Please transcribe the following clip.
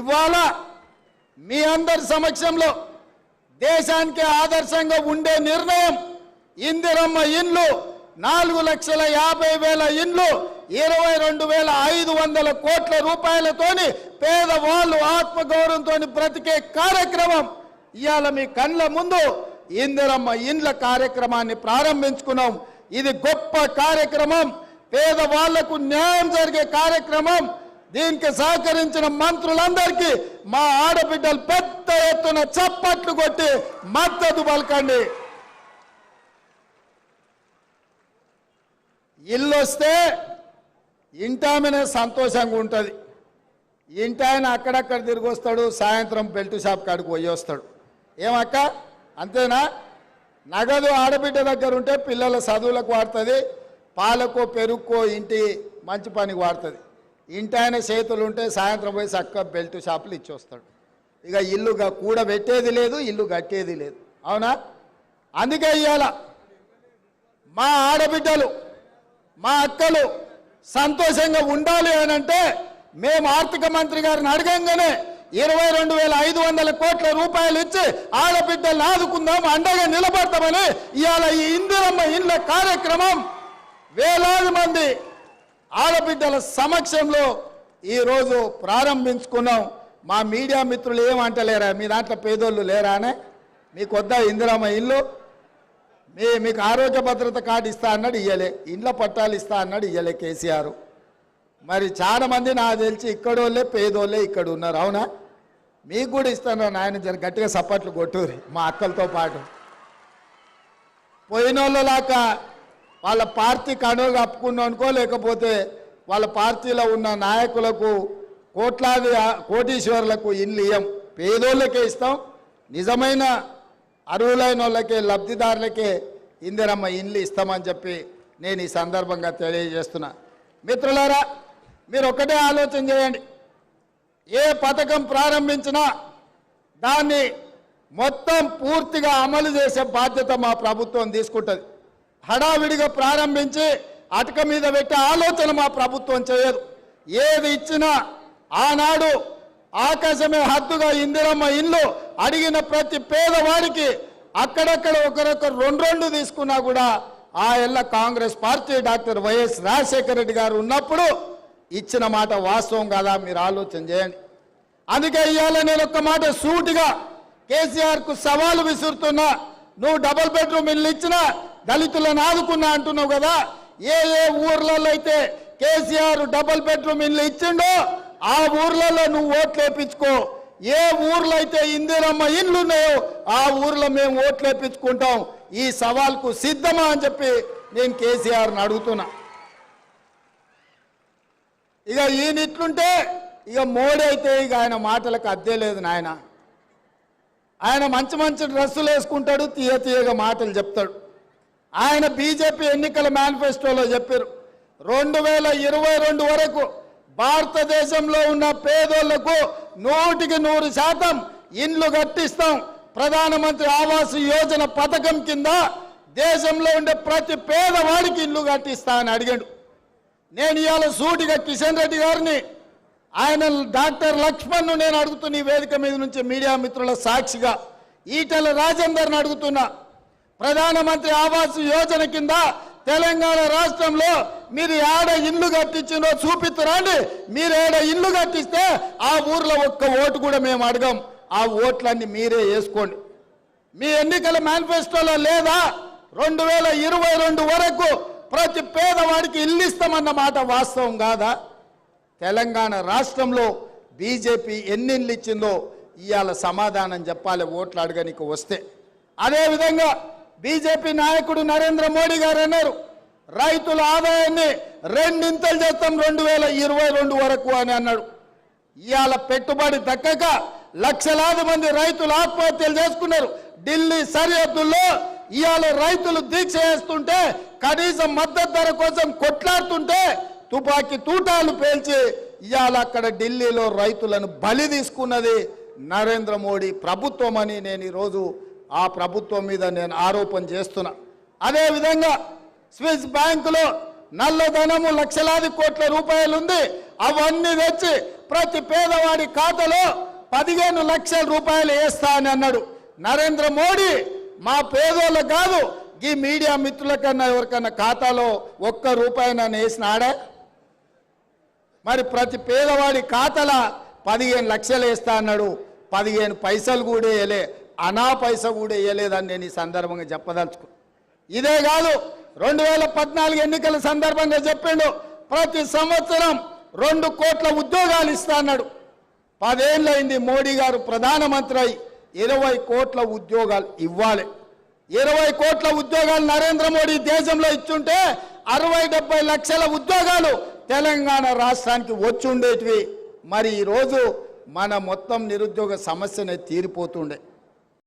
ఇవాళ మీ అందరి సమక్షంలో దేశానికి ఆదర్శంగా ఉండే నిర్ణయం ఇందిరమ్మ ఇండ్లు నాలుగు లక్షల యాభై వేల ఇండ్లు ఇరవై రెండు వేల ఐదు వందల కోట్ల రూపాయలతోని పేదవాళ్ళు ఆత్మగౌరవంతో బ్రతికే కార్యక్రమం. ఇవాళ మీ కళ్ళ ముందు ఇందిరమ్మ ఇండ్ల కార్యక్రమాన్ని ప్రారంభించుకున్నాం. ఇది గొప్ప కార్యక్రమం. పేదవాళ్ళకు న్యాయం జరిగే కార్యక్రమం. దీనికి సహకరించిన మంత్రులందరికీ మా ఆడబిడ్డలు పెద్ద ఎత్తున చప్పట్లు కొట్టి మద్దతు పలకండి. ఇల్లు వస్తే ఇంటామనే సంతోషంగా ఉంటుంది. ఇంటాయన అక్కడక్కడ తిరిగి వస్తాడు సాయంత్రం బెల్ట్ షాప్ కాడికి పోయి వస్తాడు. ఏమక్క? అంతేనా? నగదు ఆడబిడ్డ దగ్గర ఉంటే పిల్లల చదువులకు వాడుతుంది పాలకో పెరుక్కో ఇంటి మంచి పనికి వాడుతుంది. ఇంటాయన చేతులు ఉంటే సాయంత్రం పోయి చక్క బెల్ట్ షాపులు ఇచ్చొస్తాడు. ఇక ఇల్లు కూడబెట్టేది లేదు ఇల్లు కట్టేది లేదు. అవునా? అందుకే ఇవాళ మా ఆడబిడ్డలు మా అక్కలు సంతోషంగా ఉండాలి అని అంటే మేము ఆర్థిక మంత్రి గారిని అడగంగానే ఇరవై రెండు వేల ఐదు వందల కోట్ల రూపాయలు ఇచ్చి ఆడబిడ్డలు ఆదుకుందాం అండగా నిలబడతామని ఇవాళ ఈ ఇందిరమ్మ ఇండ్ల కార్యక్రమం. వేలాది మంది ఆడబిడ్డల సమక్షంలో ఈరోజు ప్రారంభించుకున్నాం. మా మీడియా మిత్రులు ఏమంటలేరా మీ దాంట్లో పేదోళ్ళు లేరా అనే? మీకు వద్ద ఇందిరామ ఇల్లు? మీ మీకు ఆరోగ్య భద్రత కార్డు ఇస్తా అన్నాడు ఇయ్యలే. ఇండ్ల పట్టాలు ఇస్తా అన్నాడు ఇయ్యలే కేసీఆర్. మరి చాలామంది నాకు తెలిసి ఇక్కడోళ్ళే పేదోళ్ళే ఇక్కడ ఉన్నారు. అవునా? మీకు కూడా ఇస్తాను నాయన జర గట్టిగా సప్పట్లు కొట్టూరి మా అక్కలతో పాటు. పోయినోళ్ళలాగా వాళ్ళ పార్టీ కనులు కప్పుకున్నాం అనుకో లేకపోతే వాళ్ళ పార్టీలో ఉన్న నాయకులకు కోట్లాది కోటీశ్వరులకు ఇల్లు ఇయ్యం. పేదోళ్ళకే ఇస్తాం నిజమైన అర్హులైన వాళ్ళకే లబ్ధిదారులకే ఇందిరమ్మ ఇల్లు ఇస్తామని చెప్పి నేను ఈ సందర్భంగా తెలియజేస్తున్నా. మిత్రులారా మీరు ఒకటే ఆలోచన చేయండి. ఏ పథకం ప్రారంభించినా దాన్ని మొత్తం పూర్తిగా అమలు చేసే బాధ్యత మా ప్రభుత్వం తీసుకుంటుంది. హడావిడిగా ప్రారంభించి అటక మీద పెట్టే ఆలోచన మా ప్రభుత్వం చేయదు. ఏది ఇచ్చినా ఆనాడు ఆకాశమే హద్దుగా ఇందిరమ్మ ఇల్లు అడిగిన ప్రతి పేదవాడికి అక్కడక్కడ ఒకరొకరు రెండు రెండు తీసుకున్నా కూడా ఆ ఎల్ల Congress party doctor YS Rajasekhara Reddy garu ఉన్నప్పుడు ఇచ్చిన మాట వాస్తవం కదా మీరు ఆలోచన చేయండి. అందుకే ఇవాళ నేను ఒక్క మాట సూటిగా కేసీఆర్కు సవాలు విసురుతున్నా. నువ్వు డబుల్ బెడ్రూమ్ ఇల్లు ఇచ్చినా దళితులను ఆదుకున్నా అంటున్నావు కదా? ఏ ఏ ఊర్లలో అయితే కేసీఆర్ డబుల్ బెడ్రూమ్ ఇల్లు ఇచ్చిండో ఆ ఊర్లలో నువ్వు ఓట్లు వేపించుకో ఏ ఊర్లో అయితే ఇందిరమ్మ ఇండ్లు ఉన్నాయో ఆ ఊర్లో మేము ఓట్లు వేపించుకుంటాం ఈ సవాల్కు సిద్ధమా అని చెప్పి నేను కేసీఆర్ని అడుగుతున్నా. ఇక ఈయనట్లుంటే ఇక మోడీ అయితే ఇక ఆయన మాటలకు అద్దే లేదు నాయన. ఆయన మంచి మంచి డ్రెస్సులు వేసుకుంటాడు తీయ తీయగా మాటలు చెప్తాడు. ఆయన బీజేపీ ఎన్నికల మేనిఫెస్టోలో చెప్పారు. రెండు వేల ఇరవై రెండు వరకు భారతదేశంలో ఉన్న పేదోళ్ళకు నూటికి నూరు శాతం ఇండ్లు కట్టిస్తాం. ప్రధానమంత్రి ఆవాస్ యోజన పథకం కింద దేశంలో ఉండే ప్రతి పేదవాడికి ఇల్లు కట్టిస్తా అని అడిగాడు. నేను ఇవాళ సూటిగా కిషన్ రెడ్డి గారిని ఆయన డాక్టర్ లక్ష్మణ్ను నేను అడుగుతున్న ఈ వేదిక మీద నుంచి మీడియా మిత్రుల సాక్షిగా ఈటల రాజేందర్ని అడుగుతున్నా. ప్రధానమంత్రి ఆవాస్ యోజన కింద తెలంగాణ రాష్ట్రంలో మీరు ఏడ ఇల్లు కట్టించిందో చూపిస్తురండి మీరు ఏడ ఇల్లు కట్టిస్తే ఆ ఊర్లో ఒక్క ఓటు కూడా మేము అడగం. ఆ ఓట్లన్నీ మీరే వేసుకోండి. మీ ఎన్నికల మేనిఫెస్టోలో లేదా? రెండు వేల ఇరవై రెండు వరకు ప్రతి పేదవాడికి ఇల్లు ఇస్తామన్న మాట వాస్తవం కాదా? తెలంగాణ రాష్ట్రంలో బీజేపీ ఎన్ని ఇల్లు ఇచ్చిందో ఇవాళ సమాధానం చెప్పాలి ఓట్లు అడగనికి వస్తే. అదేవిధంగా బీజేపీ నాయకుడు నరేంద్ర మోడీ గారు అన్నారు రైతుల ఆదాయాన్ని రెండింతలు చేస్తాం రెండు వేల ఇరవై రెండు వరకు అని అన్నాడు. ఇవాళ పెట్టుబడి దక్కక లక్షలాది మంది రైతులు ఆత్మహత్యలు చేసుకున్నారు. ఢిల్లీ సరిహద్దుల్లో ఇవాళ రైతులు దీక్ష చేస్తుంటే కనీసం మద్దతు ధర కోసం కొట్లాడుతుంటే తుపాకీ తూటాలు పేల్చి ఇవాళ అక్కడ ఢిల్లీలో రైతులను బలి తీసుకున్నది నరేంద్ర మోడీ ప్రభుత్వం అని నేను ఈరోజు ఆ ప్రభుత్వం మీద నేను ఆరోపణ చేస్తున్నా. అదేవిధంగా స్విస్ బ్యాంకులో నల్లధనము లక్షలాది కోట్ల రూపాయలు ఉంది. అవన్నీ తెచ్చి ప్రతి పేదవాడి ఖాతాలో పదిహేను లక్షల రూపాయలు వేస్తా అని అన్నాడు. నరేంద్ర మోడీ మా పేదోళ్ళు కాదు ఈ మీడియా మిత్రుల కన్నా ఎవరికన్నా ఖాతాలో ఒక్క రూపాయి నన్ను వేసినాడా? మరి ప్రతి పేదవాడి ఖాతాల పదిహేను లక్షలు వేస్తా అన్నాడు. పదిహేను పైసలు కూడా వేయలే. అనా పైస కూడా వేయలేదని నేను ఈ సందర్భంగా చెప్పదలుచుకు. ఇదే కాదు రెండు వేల పద్నాలుగు ఎన్నికల సందర్భంగా చెప్పిండు ప్రతి సంవత్సరం రెండు కోట్ల ఉద్యోగాలు ఇస్తా అన్నాడు. పదేళ్ళైంది మోడీ గారు ప్రధానమంత్రి అయి ఇరవై కోట్ల ఉద్యోగాలు ఇవ్వాలి. ఇరవై కోట్ల ఉద్యోగాలు నరేంద్ర మోడీ దేశంలో ఇచ్చుంటే అరవై డెబ్బై లక్షల ఉద్యోగాలు తెలంగాణ రాష్ట్రానికి వచ్చి ఉండేటివి మరి ఈరోజు మన మొత్తం నిరుద్యోగ సమస్యనే తీరిపోతుండే.